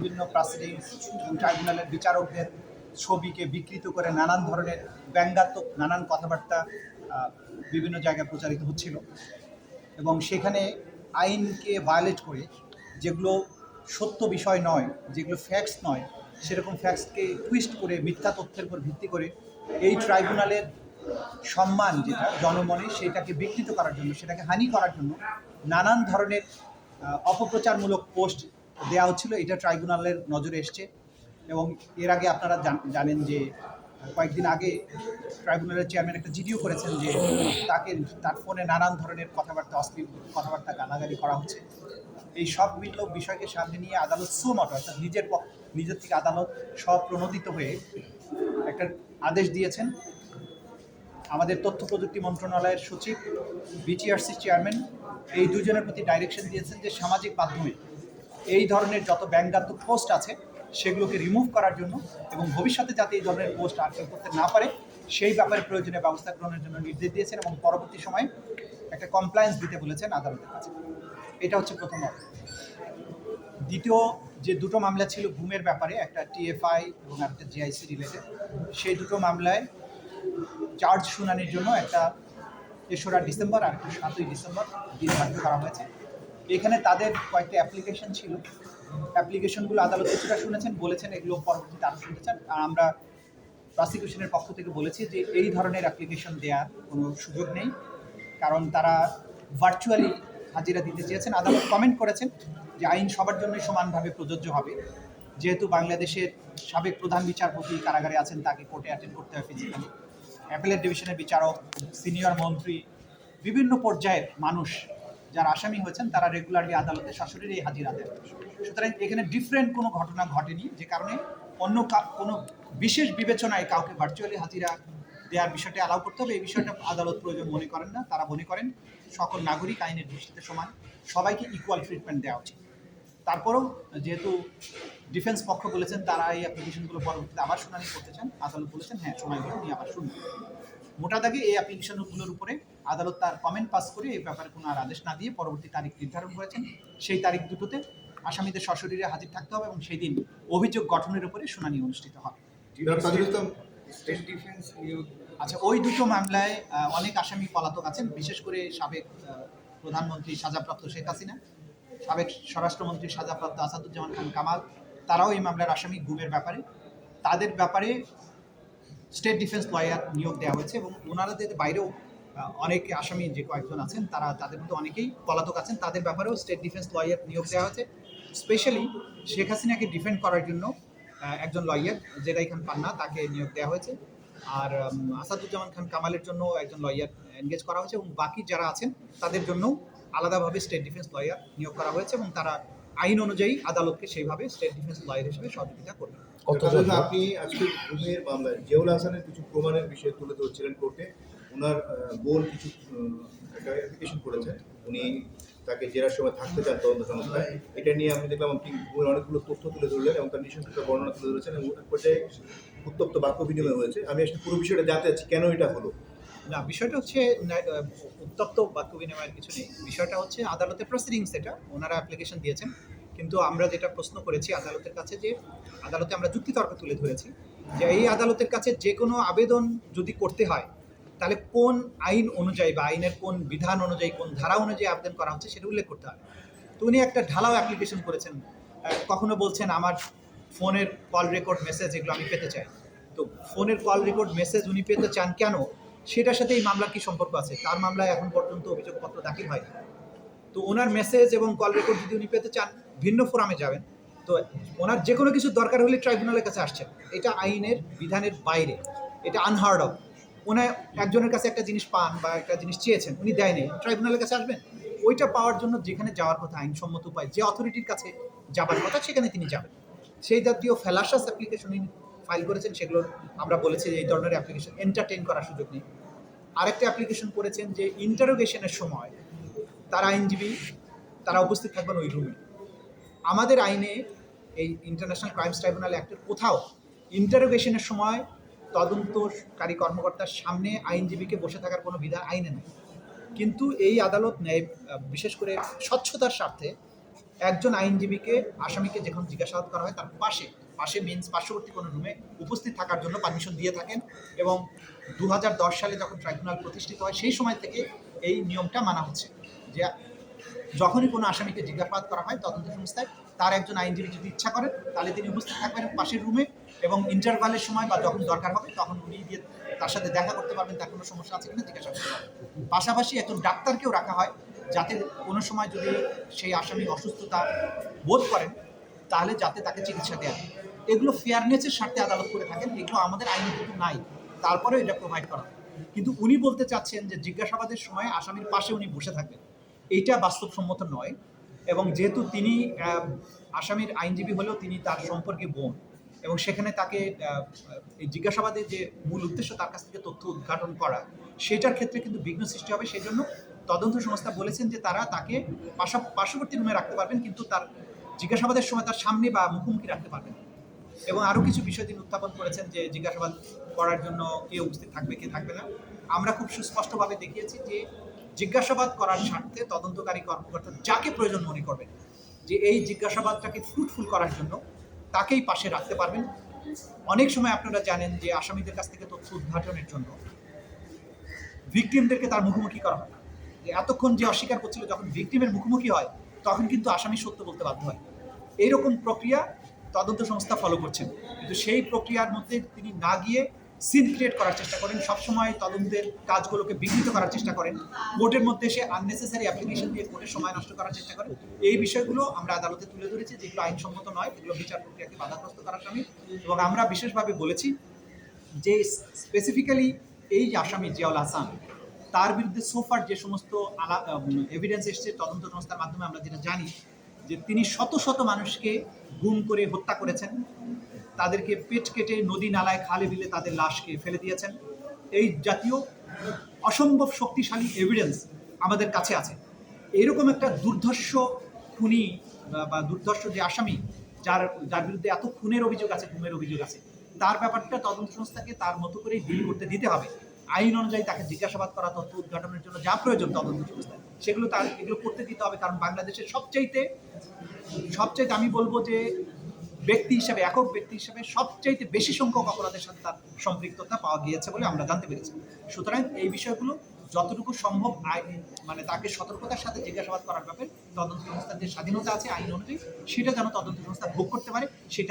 বিভিন্ন প্রসিডিংস ট্রাইব্যুনালের বিচারকদের ছবিকে বিকৃত করে নানান ধরনের ব্যঙ্গাত্মক নানান কথাবার্তা বিভিন্ন জায়গায় প্রচারিত হচ্ছিল। এবং সেখানে আইনকে ভায়োলেট করে যেগুলো সত্য বিষয় নয়, যেগুলো ফ্যাক্টস নয়, সেরকম ফ্যাক্টসকে টুইস্ট করে মিথ্যা তথ্যের উপর ভিত্তি করে এই ট্রাইব্যুনালের সম্মান যেটা, জনমনে সেটাকে বিকৃত করার জন্য, সেটাকে হানি করার জন্য নানান ধরনের অপপ্রচারমূলক পোস্ট দেওয়া হচ্ছিল, এটা ট্রাইব্যুনালের নজরে এসছে এবং এর আগে আপনারা জান- জানেন যে কয়েকদিন আগে ট্রাইব্যুনালের চেয়ারম্যান একটা জিডিও করেছেন যে তাকে তার ফোনে নানান ধরনের কথাবার্তা, অশ্লীল কথাবার্তা গালাগালি করা হচ্ছে। এই সব মিলল বিষয়কে সামনে নিয়ে আদালত সুমট অর্থাৎ নিজের নিজের থেকে আদালত স্বপ্রণোদিত হয়ে একটা আদেশ দিয়েছেন। আমাদের তথ্য প্রযুক্তি মন্ত্রণালয়ের সচিব, বিটিআরসি চেয়ারম্যান, এই দুজনের প্রতি ডাইরেকশন দিয়েছেন যে সামাজিক মাধ্যমে এই ধরনের যত ব্যঙ্গাত্মক পোস্ট আছে, সেগুলোকে রিমুভ করার জন্য এবং ভবিষ্যতে যাতে এই ধরনের পোস্ট আর কেউ করতে না পারে, সেই ব্যাপারে প্রয়োজনীয় ব্যবস্থা গ্রহণের জন্য নির্দেশ দিয়েছেন এবং পরবর্তী সময়ে একটা কমপ্লায়েন্স দিতে বলেছেন আদালতের কাছে। এটা হচ্ছে প্রথম দ্বিতীয় যে দুটো মামলা ছিল ঘুমের ব্যাপারে, একটা টিএফআই এবং একটা জিআইসি রিলেটেড সেই দুটো মামলায় চার্জ শুনানির জন্য একটা তেসরা ডিসেম্বর আর একটা সাতই ডিসেম্বর দিন ধার্য করা হয়েছে। এখানে তাদের কয়েকটা অ্যাপ্লিকেশন ছিল। অ্যাপ্লিকেশনগুলো আদালত কিছুটা শুনেছেন, বলেছেন, এগুলো পরবর্তীতে আরও শুনেছেন আর আমরা প্রসিকিউশনের পক্ষ থেকে বলেছি যে এই ধরনের অ্যাপ্লিকেশন দেওয়ার কোনো সুযোগ নেই। কারণ তারা ভার্চুয়ালি হাজিরা দিতে চেয়েছেন। আদালত কমেন্ট করেছেন যে আইন সবার জন্যই সমানভাবে প্রযোজ্য হবে। যেহেতু বাংলাদেশের সাবেক প্রধান বিচারপতি কারাগারে আছেন, তাকে কোর্টে অ্যাটেন্ড করতে হয় ফিজিক্যালি অ্যাপেলের ডিভিশনের বিচারক সিনিয়র মন্ত্রী, বিভিন্ন পর্যায়ের মানুষ যারা আসামি হয়েছেন, তারা রেগুলারলি আদালতে সশরীরে হাজিরা দেন সুতরাং এখানে ডিফারেন্ট কোনো ঘটনা ঘটেনি, যে কারণে অন্য কোনো বিশেষ বিবেচনায় কাউকে ভার্চুয়ালি হাজিরা দেওয়ার বিষয়টা অ্যালাউ করতে হবে। এই বিষয়টা আদালত প্রয়োজন মনে করেন না, তারা মনে করেন সকল নাগরিক আইনের দৃষ্টিতে সমান, সবাইকে ইকুয়াল ট্রিটমেন্ট দেওয়া উচিত। তারপরেও যেহেতু ডিফেন্স পক্ষ বলেছেন, তারা এই অ্যাপ্লিকেশনগুলো পরবর্তীতে আবার শুনানি করতে চান, আদালত বলেছেন হ্যাঁ সময় হলে নিয়ে আবার শুনবেন। মোটা দাগে এই অ্যাপ্লিকেশনগুলোর উপরে আদালত তার কমেন্ট পাস করে এই ব্যাপারে কোনো আর আদেশ না দিয়ে পরবর্তী তারিখ নির্ধারণ করেছেন। সেই তারিখ দুটোতে আসামিদের সশরীরে হাজির থাকতে হবে এবং সেই দিন অভিযোগ গঠনের উপরে শুনানি অনুষ্ঠিত হবে। আচ্ছা ওই দুটো মামলায় অনেক আসামি পলাতক আছেন বিশেষ করে সাবেক প্রধানমন্ত্রী সাজাপ্রাপ্ত শেখ হাসিনা সাবেক স্বরাষ্ট্রমন্ত্রী সাজাপ্রাপ্ত আসাদুজ্জামান খান কামাল তারাও এই মামলার আসামি গুমের ব্যাপারে। তাদের ব্যাপারে স্টেট ডিফেন্স লয়ার নিয়োগ দেওয়া হয়েছে এবং ওনারাদের বাইরেও অনেক আসামি যে কয়েকজন আছেন তারা তাদের মধ্যে অনেকেই পলাতক আছেন। তাদের ব্যাপারেও স্টেট ডিফেন্স লয়ার নিয়োগ দেওয়া হয়েছে। স্পেশালি শেখ হাসিনাকে ডিফেন্ড করার জন্য একজন লয়ার জেরাই খান পান্না তাকে নিয়োগ দেওয়া হয়েছে। আর আসাদুজ্জামান খান কামালের জন্য একজন লয়ার এনগেজ করা হয়েছে এবং বাকি যারা আছেন তাদের জন্য আলাদাভাবে স্টেট ডিফেন্স লয়ার নিয়োগ করা হয়েছে এবং তারা আইন অনুযায়ী আদালতকে সেইভাবে স্টেট ডিফেন্স লয়ার হিসেবে সহযোগিতা করবে। আপনি আজকে ঘুমের মামলায় জিয়াউল হাসানের কিছু প্রমাণের বিষয়ে তুলে ধরছিলেন কোর্টে। ওনার বোন কিছু একটা অ্যাপ্লিকেশন করেছেন। উনি তাকে জেরার সময় থাকতে চান তদন্ত সংস্থায়। এটা নিয়ে আমি দেখলাম আপনি অনেকগুলো তথ্য তুলে ধরলেন এবং তার নিঃসন্দেহ বর্ণনা তুলে ধরেছেন এবং এক পর্যায়ে উত্তপ্ত বাক্য বিনিময় হয়েছে। আমি আসলে পুরো বিষয়টা জানতে চাচ্ছি, কেন এটা হলো? না, বিষয়টা হচ্ছে উত্তপ্ত বাক্য বিনিময়ের কিছু নেই। বিষয়টা হচ্ছে আদালতের প্রসিডিংস এটা, ওনারা অ্যাপ্লিকেশন দিয়েছেন। কিন্তু আমরা যেটা প্রশ্ন করেছি আদালতের কাছে যে, আদালতে আমরা যুক্তিতর্ক তুলে ধরেছি। যে এই আদালতের কাছে যে কোনো আবেদন যদি করতে হয় তাহলে কোন আইন অনুযায়ী বা আইনের কোন বিধান অনুযায়ী, কোন ধারা অনুযায়ী আবেদন করা হচ্ছে সেটা উল্লেখ করতে হবে। তো উনি একটা ঢালাও অ্যাপ্লিকেশন করেছেন। কখনো বলছেন আমার ফোনের কল রেকর্ড মেসেজ এগুলো আমি পেতে চাই। তো ফোনের কল রেকর্ড মেসেজ উনি পেতে চান কেন? সেটার সাথে এই মামলার কি সম্পর্ক আছে? তার মামলায় এখন পর্যন্ত অভিযোগপত্র দাখিল হয়নি। তো ওনার মেসেজ এবং কল রেকর্ড যদি উনি পেতে চান, ভিন্ন ফোরামে যাবেন। তো ওনার যে কোনো কিছু দরকার হলে ট্রাইব্যুনালের কাছে আসছেন। এটা আইনের বিধানের বাইরে। এটা আনহার্ড অফ ওনার একজনের কাছে একটা জিনিস পান বা একটা জিনিস চেয়েছেন, উনি দেয়নি। ট্রাইব্যুনালের কাছে আসবেন। ওইটা পাওয়ার জন্য যেখানে যাওয়ার কথা, আইনসম্মত উপায়, যে অথরিটির কাছে যাবার কথা, সেখানে তিনি যাবেন। সেই জাতীয় ফেলাসাস অ্যাপ্লিকেশন ফাইল করেছেন সেগুলোর আমরা বলেছি যে এই ধরনের অ্যাপ্লিকেশন এন্টারটেইন করার সুযোগ নেই। আরেকটা অ্যাপ্লিকেশন করেছেন যে ইন্টারোগেশনের সময় তার আইনজীবী, তারা উপস্থিত থাকবেন ওই রুমে আমাদের আইনে এই ইন্টারন্যাশনাল ক্রাইমস ট্রাইব্যুনাল অ্যাক্টের কোথাও ইন্টারোগেশনের সময় তদন্তকারী কর্মকর্তার সামনে আইনজীবীকে বসে থাকার কোনো বিধান আইনে নেই। কিন্তু এই আদালত ন্যায়, বিশেষ করে স্বচ্ছতার স্বার্থে একজন আইনজীবীকে, আসামিকে যখন জিজ্ঞাসাবাদ করা হয়, তার পাশে পাশে মিন্স পার্শ্ববর্তী কোনো রুমে উপস্থিত থাকার জন্য পারমিশন দিয়ে থাকেন এবং দু হাজার দশ সালে যখন ট্রাইব্যুনাল প্রতিষ্ঠিত হয়, সেই সময় থেকে এই নিয়মটা মানা হচ্ছে যে যখনই কোনো আসামিকে জিজ্ঞাসাবাদ করা হয় তদন্ত সংস্থায়, তার একজন আইনজীবী যদি ইচ্ছা করেন, তাহলে তিনি উপস্থিত থাকবেন পাশের রুমে এবং ইন্টারভালের সময় বা যখন দরকার হবে, তখন উনি গিয়ে তার সাথে দেখা করতে পারবেন, তার কোনো সমস্যা আছে কিনা জিজ্ঞাসা করতে পারবেন। পাশাপাশি একজন ডাক্তারকেও রাখা হয়, যাতে কোনো সময় যদি সেই আসামি অসুস্থতা বোধ করেন, তাহলে যাতে তাকে চিকিৎসা দেওয়া হয়। এগুলো ফেয়ারনেসের স্বার্থে আদালত করে থাকেন, এগুলো আমাদের আইনে কিন্তু নাই। তারপরেও এটা প্রোভাইড করা কিন্তু উনি বলতে চাচ্ছেন যে জিজ্ঞাসাবাদের সময় আসামির পাশে উনি বসে থাকবেন। এইটা বাস্তবসম্মত নয় এবং যেহেতু তিনি আসামির আইনজীবী হলেও তিনি তার সম্পর্কে বোন এবং সেখানে তাকে জিজ্ঞাসাবাদের যে মূল উদ্দেশ্য তার কাছ থেকে তথ্য উদ্ঘাটন করা, সেটার ক্ষেত্রে কিন্তু বিঘ্ন সৃষ্টি হবে। সেই জন্য তদন্ত সংস্থা বলেছেন যে তারা তাকে পার্শ্ববর্তী রুমে রাখতে পারবেন, কিন্তু তার জিজ্ঞাসাবাদের সময় তার সামনে বা মুখোমুখি রাখতে পারবেন এবং আরও কিছু বিষয় তিনি উত্থাপন করেছেন যে জিজ্ঞাসাবাদ করার জন্য কে উপস্থিত থাকবে, কে থাকবে না। আমরা খুব সুস্পষ্টভাবে দেখিয়েছি যে জিজ্ঞাসাবাদ করার স্বার্থে তদন্তকারী কর্মকর্তা যাকে প্রয়োজন মনে করবেন যে এই জিজ্ঞাসাবাদটাকে ফ্রুটফুল করার জন্য তাকেই পাশে রাখতে পারবেন। অনেক সময় আপনারা জানেন যে আসামিদের কাছ থেকে তথ্য উদ্ঘাটনের জন্য ভিকটিমদেরকে তার মুখোমুখি করা হয়। যে এতক্ষণ যে অস্বীকার করছিল যখন ভিকটিমের মুখোমুখি হয়, তখন কিন্তু আসামি সত্য বলতে বাধ্য হয়। এইরকম প্রক্রিয়া তদন্ত সংস্থা ফলো করছেন। কিন্তু সেই প্রক্রিয়ার মধ্যে তিনি না গিয়ে সিন ক্রিয়েট করার চেষ্টা করেন। সবসময় তদন্তের কাজগুলোকে বিঘ্নিত করার চেষ্টা করেন। কোর্টের মধ্যে এসে আননেসেসারি অ্যাপ্লিকেশন দিয়ে কোর্টের সময় নষ্ট করার চেষ্টা করেন। এই বিষয়গুলো আমরা আদালতে তুলে ধরেছি, যেগুলো আইনসম্মত নয়, এগুলো বিচার প্রক্রিয়াকে বাধাগ্রস্ত করার স্বামী এবং আমরা বিশেষভাবে বলেছি যে স্পেসিফিক্যালি এই আসামি জিয়াউল হাসান, তার বিরুদ্ধে সোফার যে সমস্ত আলা এভিডেন্স এসছে তদন্ত সংস্থার মাধ্যমে আমরা যেটা জানি, যে তিনি শত শত মানুষকে গুম করে হত্যা করেছেন। তাদেরকে পেট কেটে নদী নালায় খালে বিলে তাদের লাশকে ফেলে দিয়েছেন। এই জাতীয় অসম্ভব শক্তিশালী এভিডেন্স আমাদের কাছে আছে। এরকম একটা দুর্ধর্ষ খুনি, বা- দুর্ধর্ষ যে আসামি, যার যার বিরুদ্ধে এত খুনের অভিযোগ আছে, গুমের অভিযোগ আছে, তার ব্যাপারটা তদন্ত সংস্থাকে তার মতো করেই ডিল করতে দিতে হবে। আইন অনুযায়ী তাকে জিজ্ঞাসাবাদ করা, তথ্য উদ্ঘাটনের জন্য যা প্রয়োজন তদন্ত সংস্থা, সেগুলো তার এগুলো করতে দিতে হবে। কারণ বাংলাদেশের সবচাইতে সবচাইতে আমি বলব যে ব্যক্তি হিসাবে, একক ব্যক্তি হিসাবে সবচাইতে বেশি সংখ্যক অপরাধের সাথে তার সম্পৃক্ততা পাওয়া গিয়েছে বলে আমরা জানতে পেরেছি। সুতরাং এই বিষয়গুলো যতটুকু সম্ভব আইন মানে তাকে সতর্কতার সাথে জিজ্ঞাসাবাদ করার ব্যাপারে তদন্ত সংস্থার যে স্বাধীনতা আছে আইন অনুযায়ী, সেটা যেন তদন্ত সংস্থা ভোগ করতে পারে, সেটা